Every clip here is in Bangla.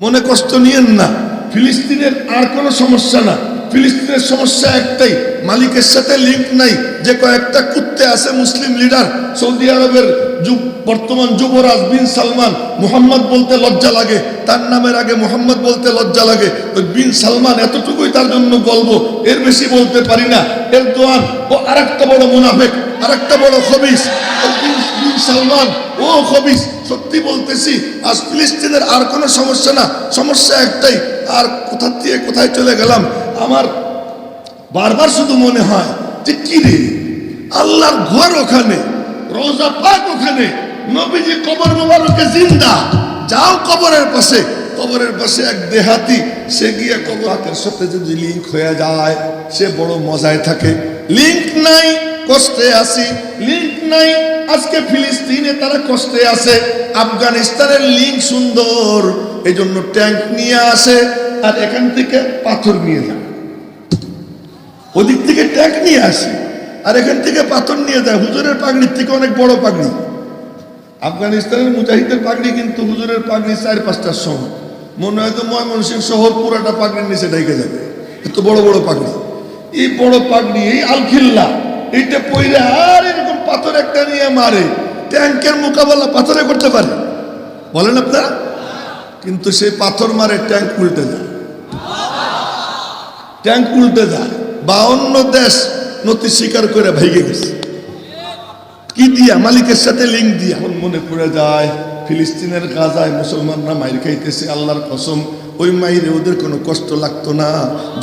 মনে কষ্ট নিয়েন না। ফিলিস্তিনের আর কোনো সমস্যা না। ফিলিস্তিনের সমস্যা একটাই, মালিকের সাথে লিঙ্ক নাই। যে কয়েকটা কুত্তে আছে মুসলিম লিডার সৌদি আরবের যুব, বর্তমান যুবরাজ বিন সালমান, মোহাম্মদ বলতে লজ্জা লাগে। তার নামের আগে মোহাম্মদ বলতে লজ্জা লাগে। ওই বিন সালমান এতটুকুই তার জন্য বলব এর বেশি বলতে পারি না। এর দোয়ান ও আরেকটা বড় মুনাফেক, আরেকটা বড় খবিস। বিন সালমান, ও খবিস। সত্যি বলতেছি, আজ ফিলিস্তিনের আর কোনো সমস্যা না। সমস্যা একটাই, আর কোথা দিয়ে কোথায় চলে গেলাম? আমার বারবার শুধু মনে হয় যে কি রে? আল্লাহর ঘর ওখানে, রোজা পাক ওখানে, নবীজি কবর মোবারকে জিন্দা। যাও কবরের পাশে কবরের পাশে এক দেহাতি, সে গিয়ে কবর হাতের সাথে যদি লিঙ্ক হয়ে যায়, সে বড় মজায় থাকে। লিঙ্ক নাই। কষ্টে আসি লিঙ্ক নাই। আজকে ফিলিস্তিনে তারা কষ্টে আছে, আফগানিস্তানের লিঙ্ক সুন্দর এই জন্য ট্যাঙ্ক নিয়ে আসে, আর এখান থেকে পাথর নিয়ে যায়। ওদিক থেকে ট্যাঙ্ক নিয়ে আসে, আর এখান থেকে পাথর নিয়ে যায়। হুজুরের পাগড়ির থেকে অনেক বড় পাগড়ি। আফগানিস্তানের মুজাহিদের পাগড়ি কিন্তু হুজুরের পাগড়ি চার পাঁচটার সময় মনে হয় তো ময়মনসিংহ শহর পুরাটা পাগড়ির নিচে ঢেকে যাবে। এত বড় বড় পাগড়ি। এই বড় পাগড়ি, এই আলখিল্লা এইটা পইরে আর এরকম পাথর একটা নিয়ে মারে। ট্যাঙ্কের মোকাবেলা পাথরে করতে পারে। বলেন আপনারা? কিন্তু সেই পাথর মারে ট্যাঙ্ক উল্টে যায়। ট্যাঙ্ক উল্টে যায়। বা অন্য দেশ নথি স্বীকার করে ভেঙে গেছে। কি দিয়া? মালিকের সাথে লিঙ্ক দিয়া। মনে পড়ে যায়, ফিলিস্তিনের গাজায় মুসলমানরা মাইর খাইতেছে, আল্লাহর কসম। ওই মাইরে ওদের কোনো কষ্ট লাগতো না।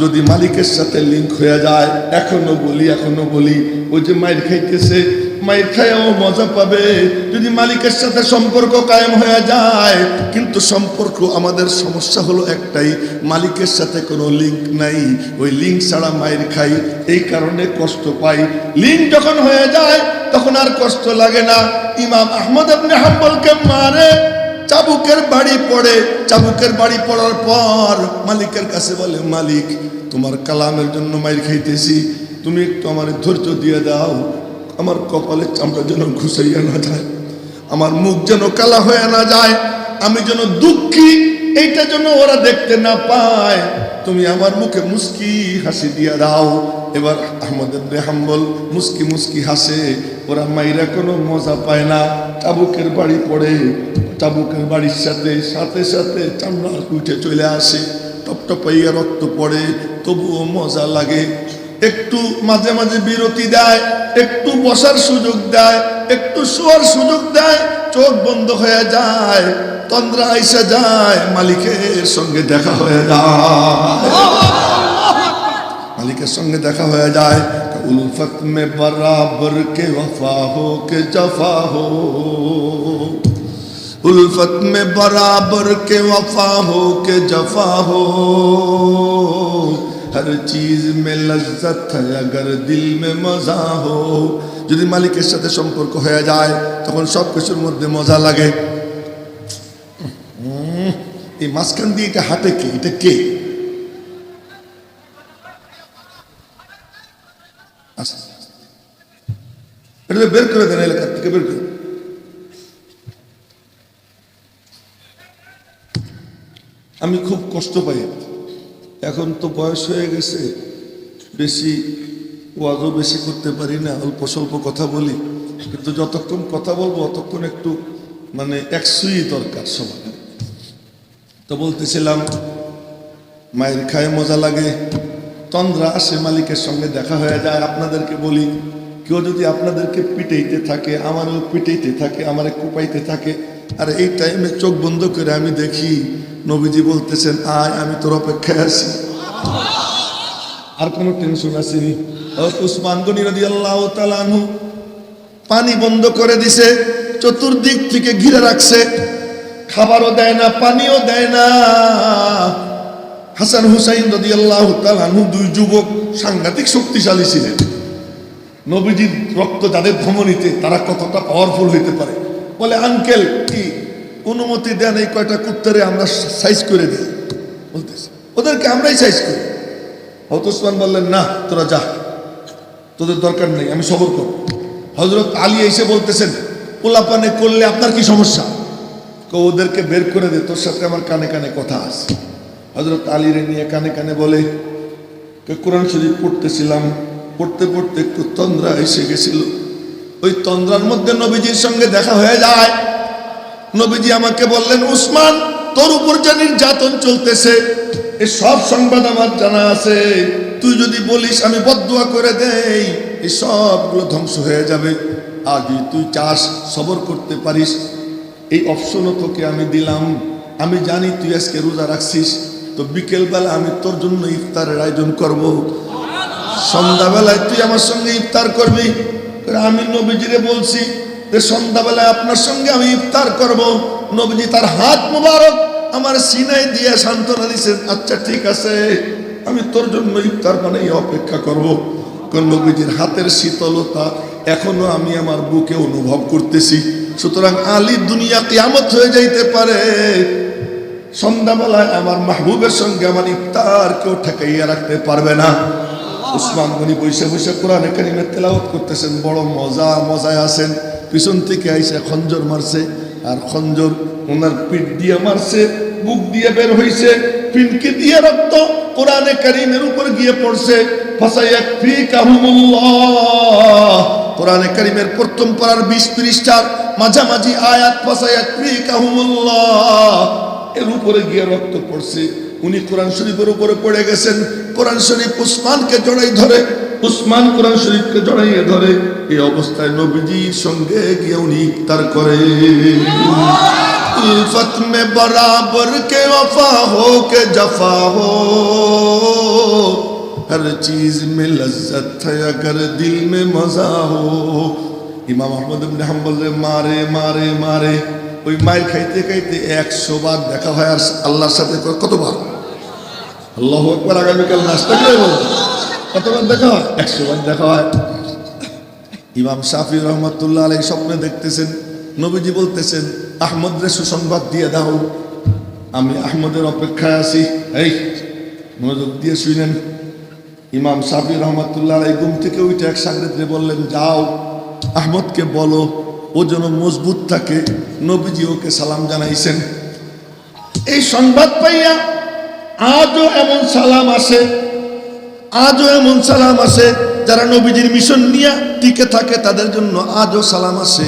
যদি মালিকের সাথে লিঙ্ক হয়ে যায়, এখনও বলি এখনও বলি, ওই যে মাইর খাইতেছে, মাইর খায়াও মজা পাবে। যদি মালিকের সাথে সম্পর্ক কায়েম হয়ে যায়, কিন্তু সম্পর্ক আমাদের সমস্যা হলো একটাই, মালিকের সাথে কোনো লিঙ্ক নাই। ওই লিঙ্ক ছাড়া মাইর খাই, এই কারণে কষ্ট পাই। লিঙ্ক যখন হয়ে যায়, তখন আর কষ্ট লাগে না। ইমাম আহমদ আপনি হাম্বলকে মারে। চাবুকের বাড়ি পড়ে, চাবুকের বাড়ি পড়ার পর মালিকের কাছে বলে, মালিক, তোমার কালামের জন্য মাইর খাইতেছি। তুমি একটু আমার ধৈর্য দিয়ে দাও। আমার কপালের চামড়া যেন ঘুষাইয়া না যায়। আমার মুখ যেন কালা হয়ে না যায়। আমি যেন দুঃখী, এইটা যেন ওরা দেখতে না পায়। তুমি আমার মুখে মুস্কি হাসি দিয়া দাও। এবার ইবনে হাম্বল মুস্কি মুস্কি হাসে। ওরা মাইরা কোনো মজা পায় না। চাবুকের বাড়ি পড়ে চাবুকের বাড়ির সাথে সাথে সাথে চামড়া উঠে চলে আসে। টপটপাইয়া রক্ত পড়ে, তবুও মজা লাগে। একটু মাঝে মাঝে বিরতি দেয়, একটু বসার সুযোগ দেয়, একটু শোয়ার সুযোগ দেয়, চোখ বন্ধ হয়ে যায়, তন্দ্রা আইসা যায়, মালিকের সঙ্গে দেখা হয়ে যায়। মালিকের সঙ্গে দেখা হয়ে যায়। উলফত মে বরাবর কে ওফা হোক জফা হো। उल्फत में बराबर के वफा हो के जफा हो हर चीज में लज्जत है अगर दिल में मजा हो যদি মালিকের সাথে সম্পর্ক হয়ে যায় তখন সব কিছুর মধ্যে মজা লাগে উম, এই মাঝখান দিয়ে এটা হাঁটে কে এটা কে আচ্ছা। এটা বের করে দেন এলাকার থেকে বের করে আমি খুব কষ্ট পাই। এখন তো বয়স হয়ে গেছে, বেশি ওয়াজও বেশি করতে পারি না, অল্প স্বল্প কথা বলি। কিন্তু যতক্ষণ কথা বলব ততক্ষণ একটু মানে একশোই দরকার সবার। তো বলতেছিলাম, মায়ের খায় মজা লাগে, তন্দ্রা আসে মালিকের সঙ্গে দেখা হয়ে যায়, আপনাদেরকে বলি, কেউ যদি আপনাদেরকে পিটাইতে থাকে, আমারও পিটাইতে থাকে, আমারে কুপাইতে থাকে আর এই টাইমে চোখ বন্ধ করে আমি দেখি নবীজি বলতেছেন, আয়, আমি তোর অপেক্ষায় আছি। আর কোনো টেনশন আসেনি উসমান গনি তাআলা আনহু পানি বন্ধ করে দিছে, চতুর্দিক থেকে ঘিরে রাখছে, খাবারও দেয় না, পানিও দেয় না। হাসান হুসাইন রাদিয়াল্লাহু তাআলা আনহু দুই যুবক সাংঘাতিক শক্তিশালী ছিলেন। নবীজির রক্ত যাদের ধমনীতে, তারা কতটা পাওয়ারফুল হইতে পারে? বলে, আঙ্কেল, কি? অনুমতি দেন এই কয়টা কুত্তারে আমরা সাইজ করে দিই। বলতেছে, ওদেরকে আমরাই সাইজ করি। ওসমান বললেন, না, তোরা যা। তোদের দরকার নেই, আমি সবর করব। হজরত আলী এসে বলতেছেন, পোলাপানে করলে আপনার কি সমস্যা? কো, ওদেরকে বের করে দে, তোর সাথে আমার কানে কানে কথা আছে। হজরত আলীরে নিয়ে কানে কানে বলে কোরআন শরীফ পড়তেছিলাম। পড়তে পড়তে একটু তন্দ্রা এসে গেছিল। ওই তন্দ্রার মধ্যে নবীজির সঙ্গে দেখা হয়ে যায়। নবীজি আমাকে বললেন, উসমান, তোর উপর যে নির্যাতন চলতেছে, এ সব সংবাদ আমার জানা আছে। তুই যদি বলিস, আমি বদুয়া করে দেই এই সবগুলো ধ্বংস হয়ে যাবে। আর যদি তুই চাস, সবর করতে পারিস। এই অপশনও তোকে আমি দিলাম। আমি জানি তুই আজকে রোজা রাখছিস। তো বিকেলবেলা আমি তোর জন্য ইফতারের আয়োজন করব। সন্ধ্যাবেলায় তুই আমার সঙ্গে ইফতার করবি। আমি নবীজিরে বলছি যে সন্ধ্যাবেলায় আপনার সঙ্গে আমি ইফতার করব। নবীজি তার হাত মোবারক আমার সিনাই দিয়ে সান্ত্বনা দিয়েছেন আচ্ছা ঠিক আছে, আমি তোর জন্য ইফতার বানাই অপেক্ষা করব। কোন নবীজির হাতের শীতলতা এখনও আমি আমার বুকে অনুভব করতেছি। সুতরাং আলী দুনিয়া কিয়ামত হয়ে যাইতে পারে। সন্ধ্যাবেলায় আমার মাহবুবের সঙ্গে আমার ইফতার কেউ ঠেকাইয়া রাখতে পারবে না। উসমান গনি বসে বসে কোরআনে কারিমের তেলাওয়াত করতেছেন, বড় মজা, মজায় আছেন। পিছন থেকে আইসে খঞ্জর মারছে, আর খঞ্জর ওনার পিঠ দিয়ে মারছে, বুক দিয়ে বের হইছে, পিনকি দিয়ে রক্ত কোরআনে কারিমের উপর গিয়ে পড়ছে। কোরআনে কারিমের প্রথম পারার বিশ পৃষ্ঠার মাঝামাঝি আয়াত, ফাসায়াকফিকাহুমুল্লাহ। এর উপরে গিয়ে রক্ত পড়ছে। উনি কোরআন শরীফের উপরে পড়ে গেছেন। কোরআন শরীফ উসমানকে জড়াই ধরে। উসমান কোরআন শরীফকে জড়াইয়ে ধরে। এই অবস্থায় নবীজির সঙ্গে গিয়ে উনি ইফতার করে। উলফত মে বরাবর কে ওফা হো, কে জফা হো। হর চিজ মে লজ্জত অগর দিল মে মজা হো। ইমাম আহমদ ইবনে হাম্বল মারে মারে মারে। ওই মায়ের খাইতে খাইতে একশো বার দেখা হয় আর আল্লাহর সাথে কতবার? আল্লাহ একবার আগামীকাল নাস্তা করে কতবার দেখা হয়? একশো বার দেখা হয়। ইমাম শাফি রহমতুল্লাহ আলাই স্বপ্নে দেখতেছেন, নবীজি বলতেছেন আহমদ রে সুসংবাদ দিয়ে দাও। আমি আহমদের অপেক্ষায় আছি। এই, মনোযোগ দিয়ে শুনেন ইমাম শাফি রহমতুল্লাহ আলাই ঘুম থেকে উঠে এক সাগরেদরে বললেন, যাও, আহমদকে বলো। ও যেন মজবুত থাকে। নবীজি ওকে সালাম জানাইছেন। এই সংবাদ পাইয়া আজও এমন সালাম আসে, আজও এমন সালাম আসে, যারা নবীজির মিশন নিয়ে টিকে থাকে, তাদের জন্য আজও সালাম আসে।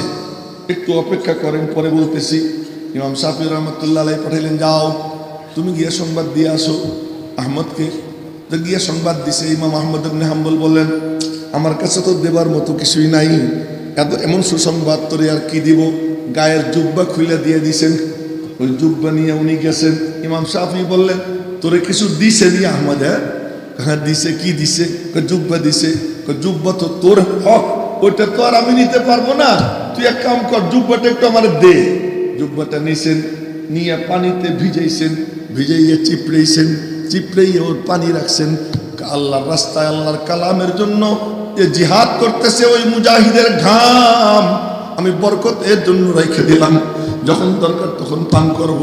একটু অপেক্ষা করেন, পরে বলতেছি, ইমাম সাফি রহমতুল্লাহ পাঠাইলেন, যাও, তুমি গিয়ে সংবাদ দিয়ে আসো। আহমদকে, তো গিয়ে সংবাদ দিছে, ইমাম আহমদ হাম্বল বললেন, আমার কাছে তো দেবার মতো কিছুই নাই। এত এমন সুসংবাদ তোরে আর কি দিব? গায়ের জুব্বা খুলে দিয়ে দিছেন। ওই জুব্বা নিয়ে উনি গেছেন। ইমাম সাফি বললেন, তোরে কিছু দিছে নি আহমদ হ্যাঁ? হ্যাঁ দিছে। কি দিছে? জুব্বা দিছে। জুব্বা তো তোর হক, ওইটা তো আর আমি নিতে পারব না। তুই এক কাম কর, জুব্বাটা একটু আমার দে। জুব্বাটা নিছেন, নিয়ে পানিতে ভিজাইছেন, ভিজাইয়ে চিপড়েইছেন, চিপড়েইয়ে ওর পানি রাখছেন। আল্লাহর রাস্তায় আল্লাহর কালামের জন্য যে জিহাদ করতেছে ওই মুজাহিদের ঘাম আমি বরকত এর জন্য রেখে দিলাম। যখন দরকার তখন পান করব।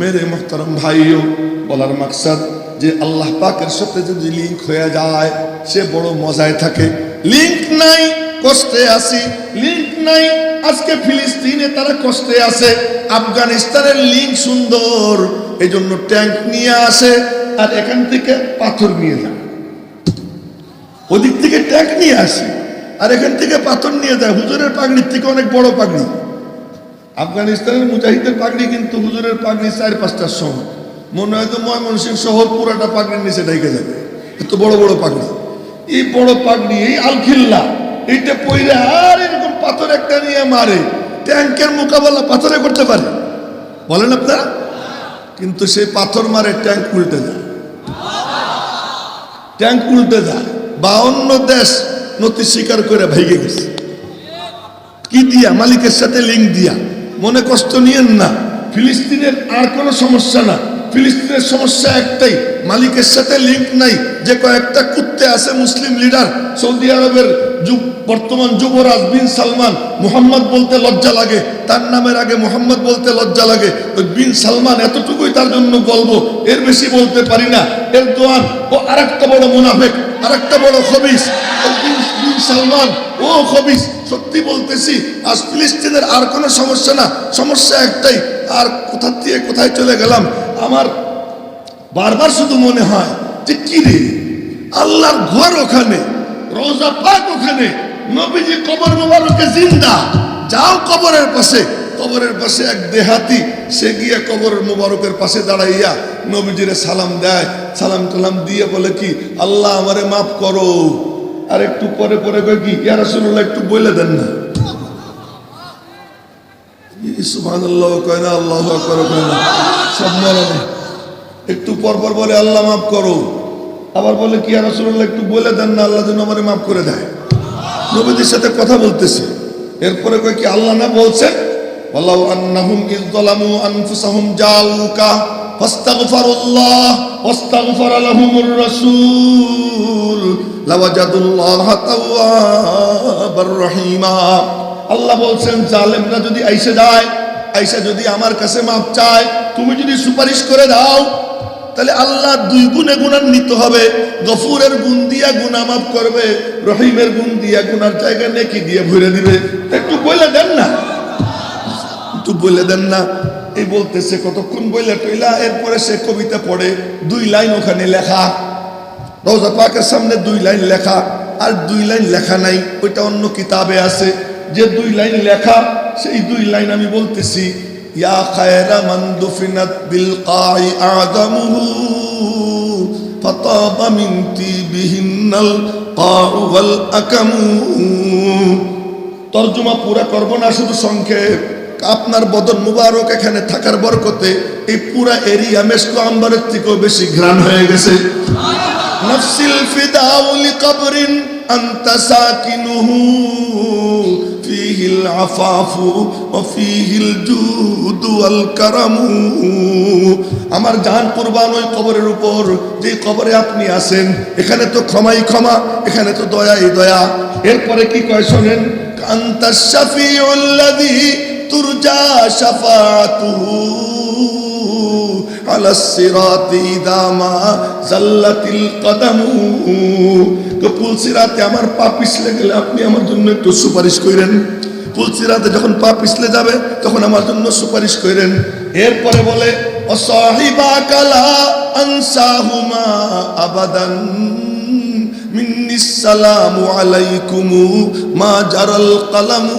মেরে মোহতারম ভাইও, বলার মাকসাদ যে আল্লাহ পাকের সাথে যদি লিঙ্ক হয়ে যায়, সে বড় মজায় থাকে। লিঙ্ক নাই, কষ্টে আসি লিঙ্ক নাই, আজকে ফিলিস্তিনে তারা কষ্টে আছে। আফগানিস্তানের লিঙ্ক সুন্দর এই জন্য ট্যাঙ্ক নিয়ে আসে আর এখান থেকে পাথর নিয়ে যায়। ওদিক থেকে ট্যাঙ্ক নিয়ে আসে, আর এখান থেকে পাথর নিয়ে যায়। হুজুরের পাগড়ির থেকে অনেক বড় পাগড়ি। আফগানিস্তানের মুজাহিদের পাগড়ি কিন্তু হুজুরের পাগড়ি চার পাঁচটার সময় মনে হয় তো ময়মনসিং শহর পুরাটা পাগড়ির নিচে ঢেকে যাবে। এত বড় বড় পাগড়ি। এই বড় পাগড়ি, এই আলখিল্লা, এইটা পইরে আর এরকম পাথর একটা নিয়ে মারে। ট্যাঙ্কের মোকাবেলা পাথরে করতে পারে। বলেন আপনারা? কিন্তু সেই পাথর মারে, ট্যাঙ্ক উল্টে যায়। ট্যাঙ্ক উল্টে যায়। বাউন্ন দেশ নথি স্বীকার করে ভেঙে গেছে। কি দিয়া? মালিকের সাথে লিঙ্ক দিয়া। মনে কষ্ট নিয়েন না। ফিলিস্তিনের আর কোনো সমস্যা না। ফিলিস্তিনের সমস্যা একটাই, মালিকের সাথে লিঙ্ক নাই। যে কয়েকটা কুত্তে আছে মুসলিম লিডার সৌদি আরবের যুগ বর্তমান যুবরাজ বিন সালমান, মোহাম্মদ বলতে লজ্জা লাগে। তার নামের আগে মোহাম্মদ বলতে লজ্জা লাগে। ওই বিন সালমান এতটুকুই তার জন্য গল্প এর বেশি বলতে পারি না। এর দোয়ান ও আরেকটা বড় মুনাফেক আরেকটা বড় খবিস। সালমান ও খবিস, সত্যি বলতেছি, আজ ফিলিস্তিনের আর কোনো সমস্যা না। সমস্যা একটাই, আর কোথা থেকে কোথায় চলে গেলাম? আমার বারবার শুধু মনে হয় যে কি রে? আল্লাহর ঘর ওখানে, রোজা পাক ওখানে, নবীজি কবর মোবারকে জিন্দা। যাও কবরের পাশে কবরের পাশে এক দেহাতি, সে গিয়ে কবরের মোবারকের পাশে দাঁড়াইয়া নবীজিরে সালাম দেয়। সালাম টালাম দিয়ে বলে কি, আল্লাহ আমারে মাফ করো। আর একটু পরে পরে কয় কি, ইয়া রাসূলুল্লাহ, একটু বলে দেন না। সুবহানাল্লাহ, কয় না, আল্লাহু আকবার, কয় না। সব একটু পর পর বলে, আল্লাহ মাফ করো। আবার বলে কি রাসূলুল্লাহ, একটু বলে দেন না, আল্লাহ যেন আমারে মাফ করে দেয়। নবীদের সাথে কথা বলতেছে। এরপরে কয় কি, আল্লাহ না বলছেন? ওয়ালাউ আন্নাহুম ইয যালামু আনফুসাহুম জাউকা ফাস্তাগফিরুল্লাহ ওয়াস্তাগফার লাহুমুর রাসূল, লাওয়াজাদুল্লাহ তাওয়াবার রহিমা। আল্লাহ বলছেন, জালেমরা যদি আইসে যায়, আইসা যদি আমার কাছে মাপ চায়, তুমি যদি সুপারিশ করে দাও, তাহলে আল্লাহ দুই গুণে গুণান্বিত হবে। গফুরের গুণ দিয়া গুণা মাফ করবে, রহিমের গুণ দিয়া গুনার জায়গা নেকি দিয়ে ভরে দিবে। একটু বলে দেন না। একটু বলে দেন না। এই বলতেছে, কতক্ষণ বইলে টইলা? এরপরে সে কবিতা পড়ে, দুই লাইন ওখানে লেখা। রোজা পাকের সামনে দুই লাইন লেখা, আর দুই লাইন লেখা নাই, ওইটা অন্য কিতাবে আছে। যে দুই লাইন লেখা, সেই দুই লাইন আমি বলতেছি, ইয়া খায়রা মান দুফিনাত বিল কাই আদমুহু মিন তিবিহিন্নাল কাউ ওয়াল আকামু। তর্জমা পুরা করব না, শুধু সংক্ষেপ। আপনার বদন মুবারক এখানে থাকার বরকতে এই পুরা এরিয়া মেসকো আম্বারের থেকেও বেশি ঘ্রাণ হয়ে গেছে। নফসিল ফিদাউ লিকবরিন আনতা সাকিনুহু, ফিহিল আফাফু ওয়া ফিহিল জুদু ওয়াল কারামু। আমার জান কুরবান ওই কবরের উপর যে কবরে আপনি আছেন, এখানে তো ক্ষমাই ক্ষমা, এখানে তো দয়াই দয়া। এরপরে কি কয় শোনেন? আনতা শাফিউল্লাযী তুরজা শাফাতুহু على الصراط إذا ما زلت القدم পুল সিরাতে আমার পা পিছলে গেলে আপনি আমার জন্য একটু সুপারিশ করেন পুল সিরাতে যখন পা পিছলে যাবে তখন আমার জন্য সুপারিশ করেন এরপরে বলে অসাহিবা কালা আনসাহুমা আবাদান মিন্নি সালামু আলাইকুমু মা জারাল কালামু।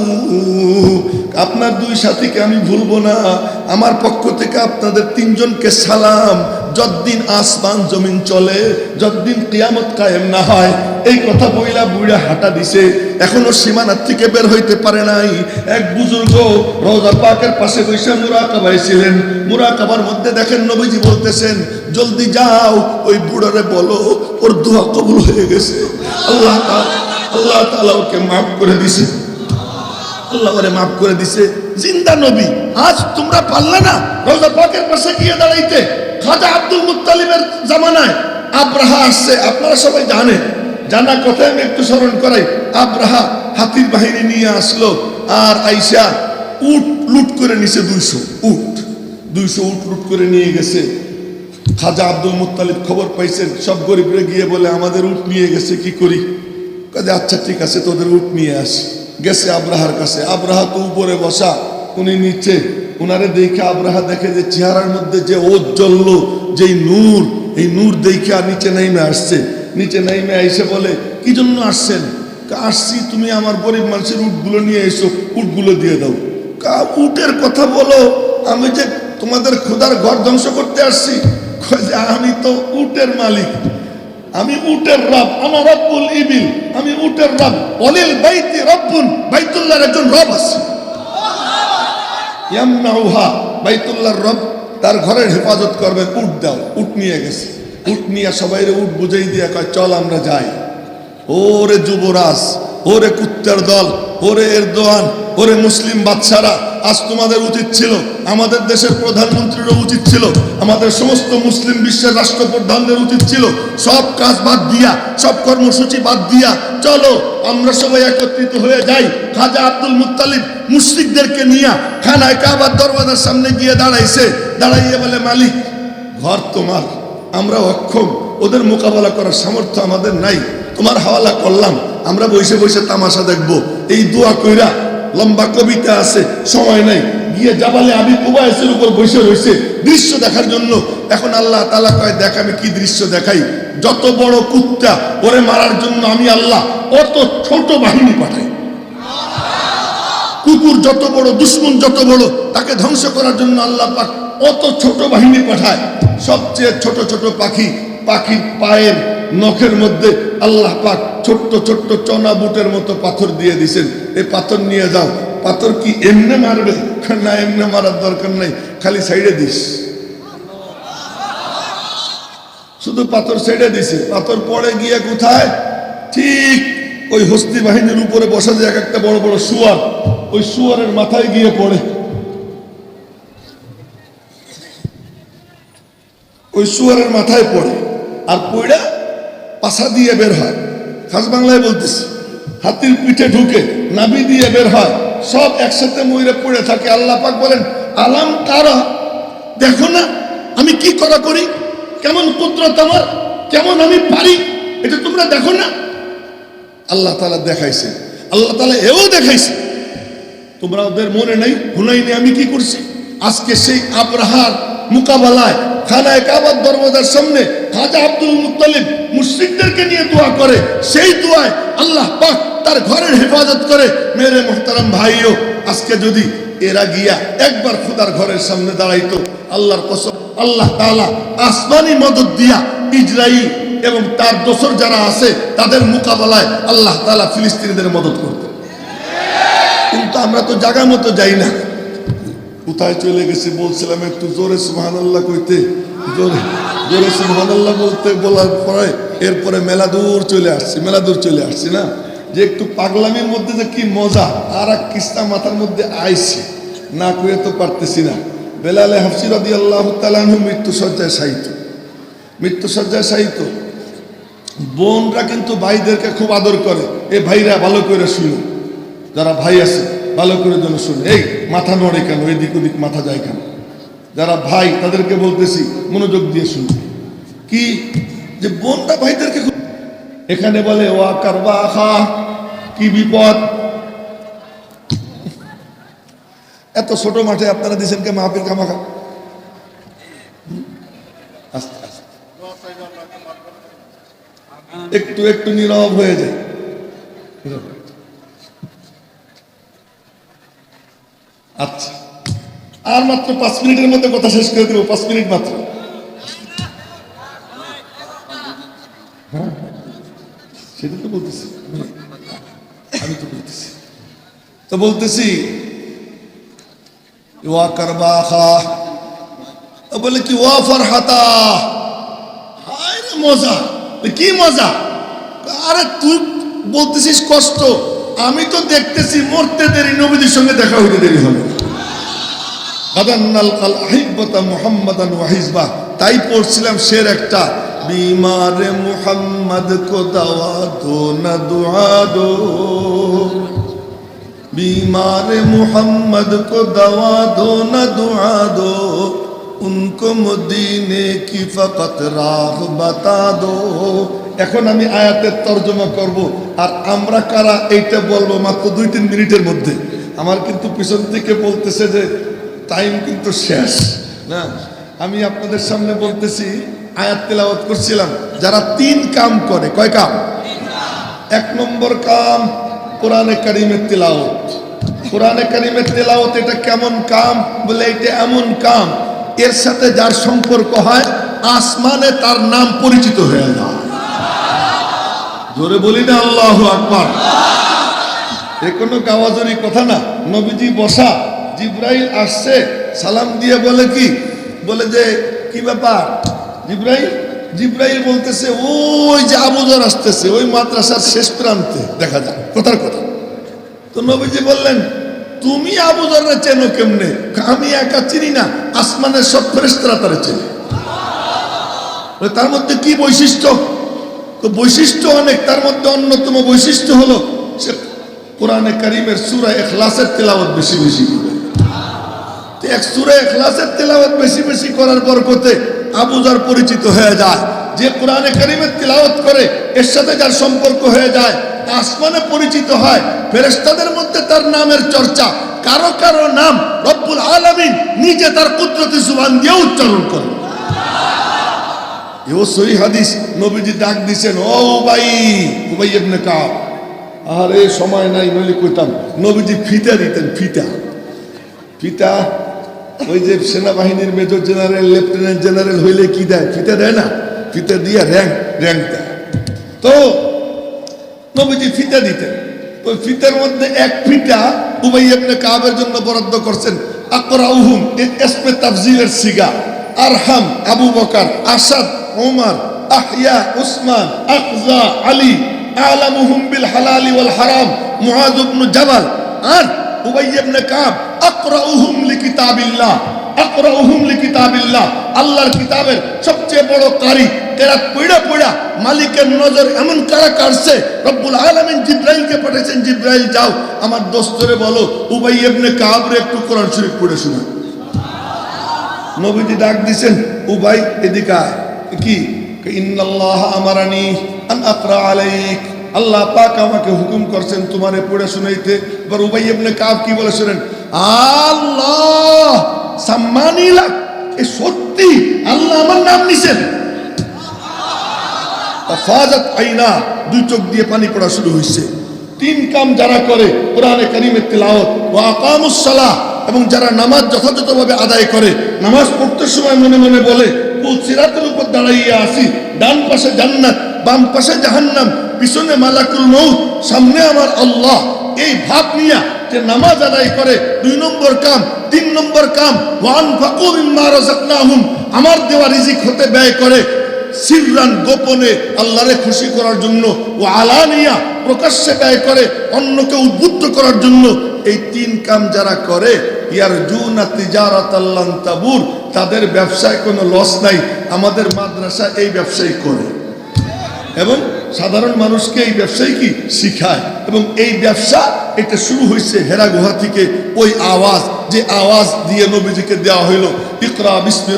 আপনার দুই সাথীকে আমি ভুলবো না। আমার পক্ষ থেকে আপনাদের তিনজনকে সালাম। যতদিন আসমান জমিন চলে, যতদিন কিয়ামত কায়েম না হয়, এই কথা বইলা বুড়া হাঁটা দিছে। এখনও সীমানার থেকে বের হইতে পারে নাই। এক বুজুর্গ রোজা পাকের পাশে বসে মুরাকাবায় ছিলেন। মুরাকাবার মধ্যে দেখেন নবীজি বলতেছেন, জলদি যাও, ওই বুড়ারে বলো ওর দোয়া কবুল হয়ে গেছে। আল্লাহ আল্লাহ তাআলা ওকে মাফ করে দিছে। আল্লাহ ওরে মাফ করে দিছে। জিন্দা নবী, আজ তোমরা পারলে না রোজা পাকের পাশে গিয়ে দাঁড়াইতে। খাজা আব্দুল মুত্তালিবের জামানায় আব্রাহা আসছে। আপনারা সবাই জানেন। জানা কথায় আমি একটু স্মরণ করাই। আব্রাহা হাতির বাহিনী নিয়ে আসলো আর আইসা উট লুট করে নিছে দুইশো। উট। দুইশো উট লুট করে নিয়ে গেছে। খাজা আব্দুল মুত্তালিব খবর পাইছেন, সব গরিবরে গিয়ে বলে, আমাদের উট নিয়ে গেছে, কি করি? কাজে আচ্ছা ঠিক আছে, তোদের উট নিয়ে আস। গেছে আব্রাহার কাছে। আব্রাহা তো উপরে বসা, উনি নিচে। উনারে দেখে আব্রাহা দেখে যে চেহারার মধ্যে যে ঔজ্জ্বল্য, যেই নূর, এই নূর দেখে আর নিচে নাইমে আসছে। নিচে নাইমে এসে বলে, কি জন্য আসছেন? আসছি, তুমি আমার গরিব মানুষের উটগুলো নিয়ে এসো, উটগুলো দিয়ে দাও। কা, উটের কথা বলো, আমি যে তোমাদের ক্ষুধার ঘর ধ্বংস করতে আসছি। আমি তো উটের মালিক। আমি উটের রব, আমার রব্বুল ইবিল, আমি উটের রব। অলিল বাইতি রব্বুন, বাইতুল্লাহর একজন রব আছে। ইয়ামনাউহা, বাইতুল্লাহর রব তার ঘরের হেফাজত করবে, উট দাও, উট নিয়ে গেছে। উট নিয়ে সবাই উট বুঝাই দিয়ে কয়, চল আমরা যাই। ওরে যুবরাজ, ওরে কুত্তার দল, ওরে এরদোয়ান, ওরে মুসলিম বাচ্চারা আজ তোমাদের উচিত ছিল, আমাদের দেশের প্রধানমন্ত্রীরও উচিত ছিল, আমাদের সমস্ত মুসলিম বিশ্বের রাষ্ট্রপ্রধানদের উচিত ছিল, সব কাজ বাদ দিয়া, সব কর্মসূচি বাদ দিয়া, চলো, আমরা সবাই একত্রিত হয়ে যাই, খাজা আব্দুল মুত্তালিব মুশরিকদেরকে নিয়ে খানায় কাবার দরওয়াজার সামনে গিয়ে দাঁড়াইছে, দাঁড়াইয়ে বলে, মালিক, ঘর তোমার, আমরা অক্ষম, ওদের মোকাবেলা করার সামর্থ্য আমাদের নাই, তোমার হাওয়ালা করলাম, আমরা বসে বসে তামাশা দেখব, এই দোয়া কইরা লম্বা কবিতা আছে, সময় নাই। গিয়ে জাবালে আমি কুবাইসের উপর বসে রয়েছে। দৃশ্য দেখার জন্য এখন আল্লাহ তালা কয়, দেখ আমি কি দৃশ্য দেখাই। যত বড় কুত্তা, ওরে মারার জন্য আমি আল্লাহ অত ছোট বাহিনী পাঠাই। কুকুর যত বড়, দুশ্মন যত বড়, তাকে ধ্বংস করার জন্য আল্লাহ পাক অত ছোট বাহিনী পাঠায়। সবচেয়ে ছোট ছোট পাখি, পাখির পায়ের নখের মধ্যে আল্লাহ পাক ছোট্ট ছোট্ট চনা বুটের মতো পাথর দিয়ে দিছেন। এই পাথর নিয়ে যাও। পাথর কি এমনে মারবে? না, এমনে মারার দরকার নাই। খালি সাইডে দিস। শুধু পাথর সাইডে দিছে। পাথর পড়ে গিয়ে কোথায়? ঠিক ওই হস্তি বাহিনীর উপরে বসা যায় এক একটা বড় বড় শুয়ার। ওই শুয়ারের মাথায় গিয়ে পড়ে। ওই শুয়ারের মাথায় পড়ে। আর পড়া পাশা দিয়ে বের হয়। খাস বাংলায় বলতেছি, হাতির পিঠে ঢুকে নাভি দিয়ে বের হয়। সব একসাথে ময়ূরে পড়ে থাকে। আল্লাহ পাক বলেন, আলাম তারা, দেখো না, আমি কি করা করি? কেমন কুদরত আমার? কেমন আমি পারি? এটা তোমরা দেখো না? আল্লাহ তালা দেখাইছে। আল্লাহ তালা এও দেখাইছে। তোমরা ওদের মনে নাই হুনাইনে আমি কি করছি? আজকে সেই আবরাহার মোকাবেলায় খানায় কাবার দরওয়াজার সামনে খাজা আব্দুল মুত্তালিব মুশরিকদেরকে নিয়ে দোয়া করে, সেই দোয়ায় আল্লাহ পাক তার ঘরের হেফাজত করে। মেরে মোহতারাম ভাইও, আজকে যদি এরা গিয়া একবার খুদার ঘরের সামনে দাঁড়াইতো, আল্লাহর কসম, আল্লাহ তালা আসমানি মদত দিয়া ইসরাইল এবং তার দোসর যারা আছে, তাদের মোকাবেলায় আল্লাহ তাআলা ফিলিস্তিনিদের মদত করতেন। কিন্তু আমরা তো জায়গা মতো যাই না। কোথায় চলে গেছে বলছিলাম একটু জোরে সুহান আল্লাহ কইতে। জোরে জোরে সুহান আল্লাহ বলতে বলার পরে এরপরে মেলা দূর চলে আসছি, মেলা দূর চলে আসছি না? যে একটু পাগলামির মধ্যে যে কি মজা, আর এক কিস্তা মাথার মধ্যে আইছে না কয়ে তো পারতেছি না। বেলালে হাফসি রদি আল্লাহ তালাহু মৃত্যু সজ্জায় সাহিত্য মৃত্যু সজ্জায় সাহিত্য বোনরা কিন্তু ভাইদেরকে খুব আদর করে, এ ভাইরা ভালো করে শুনো, যারা ভাই আছে। ভালো করে যেন শুনে। এই, মাথা নড়ে কেন? এদিক ওদিক মাথা যায় কেন? যারা ভাই, তাদেরকে বলতেছি, মনোযোগ দিয়ে শুনবে কি? যে বোনটা ভাইদেরকে এখানে বলে, ওয়া কারবা খা কি বিপদ? এত ছোট মাঠে আপনারা দিয়েছেন কে মাহফিল কামাখা আস্তে আস্তে। একটু একটু নীরব হয়ে যায় নীরব হয়ে যায়। আচ্ছা। আর মাত্র পাঁচ মিনিটের মধ্যে কথা শেষ করে দেবো পাঁচ মিনিট মাত্র। হ্যাঁ, সেটা তো বলতেছি। আমি তো বলতেছি। তো বলতেছি ওয়া করবা বলে কি ওয়া ফরহাতা। হায় মজা। কি মজা? আরে তুই বলতেছিস কষ্ট। আমি তো দেখতেছি মরতে দেরি, নবীদের সঙ্গে দেখা হইতে দেরি হবে। তাই পড়ছিলাম সের একটা। বিমারে মুহাম্মদ কো দাওয়া না দোয়া দো। বিমারে মুহাম্মদ কো দাওয়া দো না দোয়া দো। উনকো মদিনে কি ফকত রাহ বতা দো। এখন আমি আয়াতের তর্জমা করব, আর আমরা কারা এইটা বলব মাত্র দুই তিন মিনিটের মধ্যে। আমার কিন্তু পিছন থেকে বলতেছে যে টাইম কিন্তু শেষ। না, আমি আপনাদের সামনে বলতেছি, আয়াত তেলাওয়াত করছিলাম, যারা তিন কাম করে, কয় কাম? এক নম্বর কাম, কোরআনে কারিমের তেলাওত কোরআনে কারিমের তেলাওত এটা কেমন কাম? বলে এটা এমন কাম, এর সাথে যার সম্পর্ক হয়, আসমানে তার নাম পরিচিত হয়ে যায়। জোরে বলি না, আল্লাহ আকবার। এ কোনো গাওয়াজরি কথা না। নবীজি বসা, জিব্রাইল আসছে, সালাম দিয়ে বলে কি? বলে যে, কি ব্যাপার? জিব্রাইল জিব্রাইল বলতেছে, ওই যে আবুজার আসতেছে, ওই মাদ্রাসার শেষ প্রান্তে। দেখা যায় কথার কথা। তো নবীজি বললেন, তুমি আবুজাররা চেনো কেমনে? আমি একা চিনি না, আসমানের সব ফেরেস্তারা তারা চেনে। তার মধ্যে কি বৈশিষ্ট্য? তো বৈশিষ্ট্য অনেক, তার মধ্যে অন্যতম বৈশিষ্ট্য হলো সে কোরআনে কারিমের সুরা এখলাসের তেলাওয়াত বেশি বেশি করে। তো এক সুরা এখলাসের তেলাওয়াত বেশি বেশি করার বরকতে আবুজার পরিচিত হয়ে যায়, যে কোরআনে কারিমের তেলাওয়াত করে, এর সাথে যার সম্পর্ক হয়ে যায় আসমানে পরিচিত হয়, ফেরেশতাদের মধ্যে তার নামের চর্চা, কারও কারও নাম রব্বুল আলামিন নিজে তার কুদরতি জুবান দিয়ে উচ্চারণ করেন এও সহি হাদিস, নবীজি ডাক দিছেন, ও ভাই উবাই ইবনে কাব। আরে সময় নাই নইলে কইতাম, নবীজি ফিতা দিতেন, ফিতা। ফিতা, ওই যে সেনাবাহিনীর মেজর জেনারেল, লেফটেন্যান্ট জেনারেল হইলে কি দেয়? ফিতা দেয় না? ফিতা দিয়ে র্যাঙ্ক র্যাঙ্ক দেয়। তো, নবীজি ফিতা দিতেন। ওই ফিতার মধ্যে এক ফিতা উবাই ইবনে কাবের জন্য বরাদ্দ করছেন, আকরাউহুম ইসমে তাফজিলের সিগা, আরহাম, আবু বকার আসাদ ওমর আহইয়া উসমান, আকজা, আলী, আলামুহুম বিল হালালি ওয়াল হারাম মুআয ইবনে জাবাল, আর উবাই ইবনে কাব, আকরাউহুম লিকিতাবিল্লাহ আকরাউহুম লিকিতাবিল্লাহ, আল্লাহর কিতাবের সবচেয়ে বড় কারি পইড়া পইড়া মালিকের নজর এমন কারা কাটছে, রব্বুল জিব্রাইলকে জিব্রাইল, যাও, আমার দোস্তরে বলো, উবাই ইবনে কাবরে একটু কোরআন শরীফ পড়ে শোনা। নবীজি ডাক দিছেন, উবাই, এদিকে আয়। কি? আল্লাহ পাক আমাকে হুকুম করছেন পড়ে শুনাইতে। কাব কি বলে শুনেন? আল্লাহ এ সত্যি আল্লাহ আমার নাম নিছেন। আইনা, দুই চোখ দিয়ে পানি পড়া শুরু হয়েছে তিন কাম যারা করে, কোরআনে কারিমের তিলাওয়াত এবং যারা নামাজ যথাযথভাবে আদায় করে, নামাজ পড়তে সময় মনে মনে বলে কুল সিরাতের উপর দাঁড়াইয়া আসি ডান পাশে জান্নাত, বাম পাশে জাহান্নাম, পিছনে মালাকুল মউত, সামনে আমার আল্লাহ। এই ভাব নিয়া যে নামাজ আদায় করে দুই নম্বর কাম, তিন নম্বর কাম ওয়ান ফাকু মিম্মা রাযাকনাহুম, আমার দেওয়া রিজিক হতে ব্যয় করে সিররান গোপনে আল্লাহরে খুশি করার জন্য ও আলানিয়া প্রকাশ্যে ব্যয় করে অন্যকে উদ্বুদ্ধ করার জন্য এই তিন কাম যারা করে ইয়ার জুনা তিজারাত আল্লাহ তাবুর তাদের ব্যবসায় কোনো লস নাই, আমাদের মাদ্রাসা এই ব্যবসায়ী করে। এবং সাধারণ মানুষকে এই ব্যবসায়ী কি? শিখায়। এবং এই ব্যবসা, এটা শুরু হয়েছে হেরা গুহা থেকে, ওই আওয়াজ, যে আওয়াজ দিয়ে নবীজিকে দেওয়া হইল, ইকরা বিসমি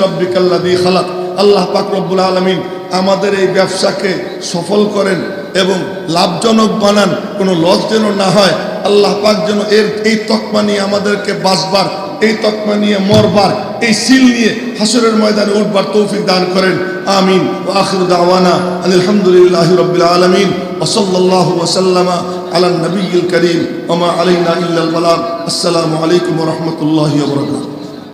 দিয়ে খালাক। আল্লাহ পাক রব্বুল আলামিন আমাদের এই ব্যবসাকে সফল করেন এবং লাভজনক বানান। কোনো লস যেন না হয় আল্লাহ পাক যেন এর এই তকমা নিয়ে আমাদেরকে বাঁচবার, এই তকমা নিয়ে মরবার, এই সিল নিয়ে হাসরের ময়দানে উঠবার তৌফিক দান করেন। আমিন। আখির দাওয়ানা আলহামদুলিল্লাহ রবিল আলমিন। ওসল্লাহ ওসাল্লাম আলান নবীল করিম। ওমা আলাইনা ইল্লাল আসসালামু আলাইকুম রহমতুল্লাহ বরকাত